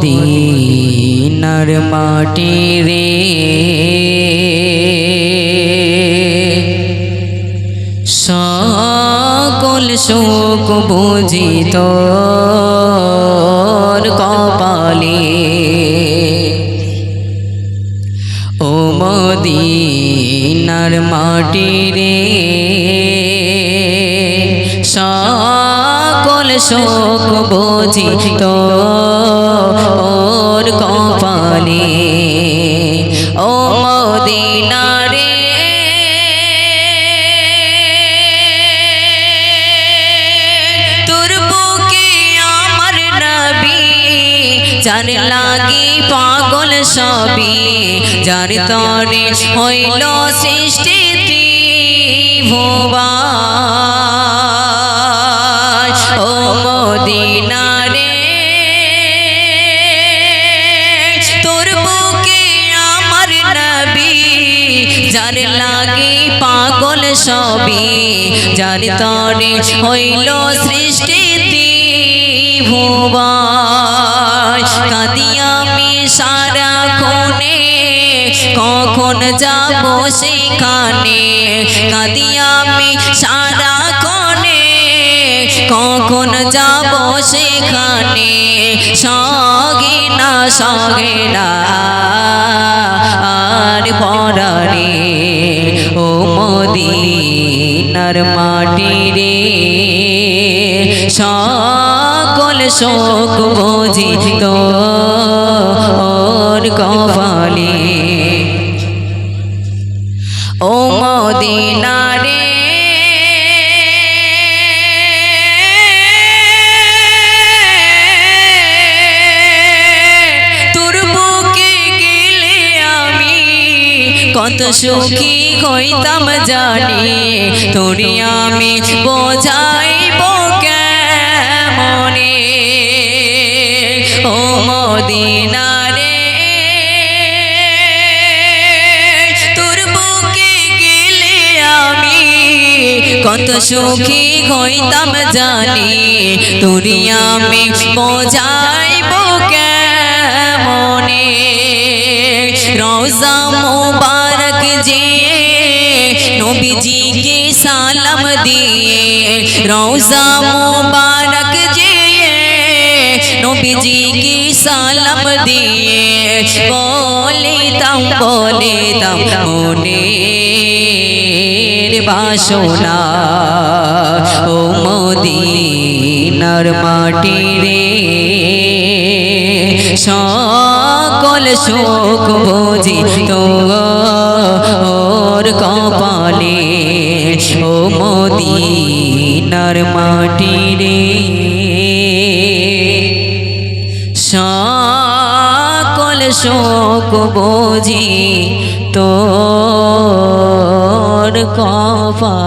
মদিনার মাটি রে। সকল শোক বুঝিত কপালে। ও মদিনার মাটি রে। শোক বুঝিত ওর কপালে, ও মদিনারে। বুকে আমার নবী, যার লাগি পাগল সবই, যার তরে হইল সৃষ্টি ত্রিভুবা। যার লাগি পাগল সবই যার তরে হইল সৃষ্টি ত্রিভুবা কাঁদি আমি সারা কোণে কখন যাব সেখানে? আমি সারা কোণে কখন যাব সেখানে? সগে না সগে না আর পরারে ও মদিনার মাটি রে সকল শোক বুঝিত ওর কপালে। কত সুখী হইতাম জানি। তোরি আমি বোঝাইব কেমনে? ও আমি কত সুখী হইতাম জানি। তোরি আমি বোঝাইব কেমনে? রোজা মোবারক রোজা মোবারক যে নবীজিকে সালাম দিয়ে বলিতাম বলিতাম মনের বাসনা ও মদিনার মাটি রে সকল শোক বুঝি তোর কপালে ও মদিনার মাটি রে। সকল শোক বোঝি তোর কপালে।